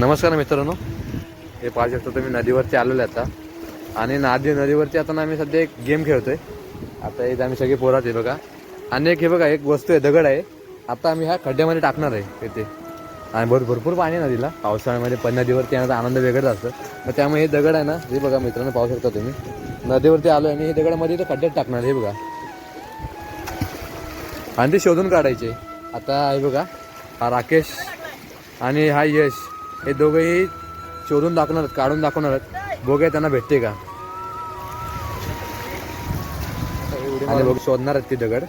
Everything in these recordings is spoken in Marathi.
नमस्कार मित्रांनो. हे पाहू शकतो तुम्ही नदीवरती आलेलो आहे आता. आणि नदी नदीवरती आता ना आम्ही सध्या एक गेम खेळतोय. आता इथे आम्ही सगळे पोरात आहे बघा. आणि एक हे बघा एक वस्तू आहे दगड आहे. आता आम्ही ह्या खड्ड्यामध्ये टाकणार आहे इथे. आणि भर भरपूर पाणी आहे नदीला. पावसाळ्यामध्ये पण नदीवरती येण्याचा आनंद वेगळाच असतो. मग त्यामुळे हे दगड आहे ना हे बघा मित्रांनो पाहू शकता तुम्ही. नदीवरती आलो आणि हे दगडामध्ये तर खड्ड्यात टाकणार हे बघा. आणि ते शोधून काढायचे. आता हे बघा हा राकेश आणि हा यश. हे दोघेही शोधून दाखवणार काढून दाखवणार बघूया त्यांना भेटते का? आणि बघ शोधणार आहेत ती दगड.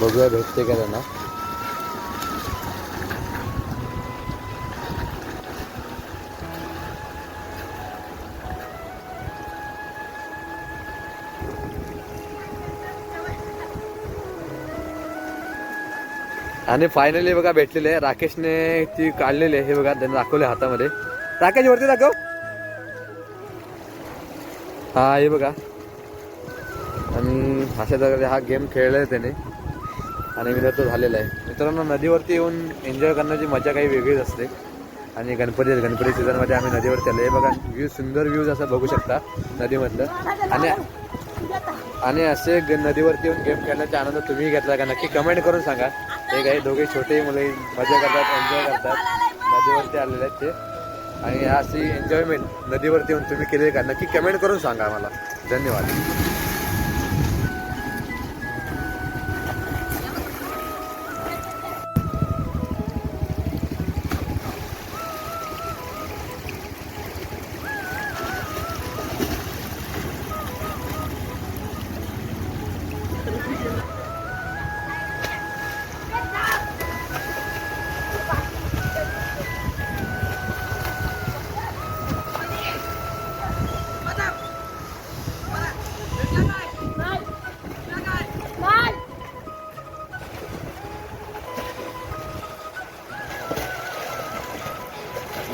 बघूया भेटते का त्यांना? आणि फायनली बघा भेटलेले आहे. राकेशने ती काढलेली आहे. हे बघा त्यांनी दाखवले हातामध्ये. राकेश वरती दाखव. हा हे बघा. आणि अशा प्रकारे हा गेम खेळलाय त्याने. आणि विनर तो झालेला आहे. मित्रांनो नदीवरती येऊन एन्जॉय करण्याची मजा काही वेगळीच असते. आणि गणपती गणपती सीझनमध्ये आम्ही नदीवरती आलो. हे बघा व्ह्यू सुंदर व्ह्यूज असं बघू शकता नदीमधलं. आणि आणि असे नदीवरती येऊन गेम खेळण्याचा आनंद तुम्ही घेतला का? नक्की कमेंट करून सांगा. हे काही दोघे छोटे मुले मजा करतात एन्जॉय करतात. नदीवरती आलेले आहेत ते. आणि अशी एन्जॉयमेंट नदीवरती येऊन तुम्ही केले का? नक्की कमेंट करून सांगा आम्हाला. धन्यवाद.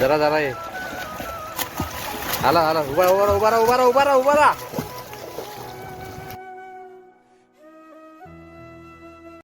जरा जरा ये. आला आला. उभा उभा उभा उभा उभा उभा उभा.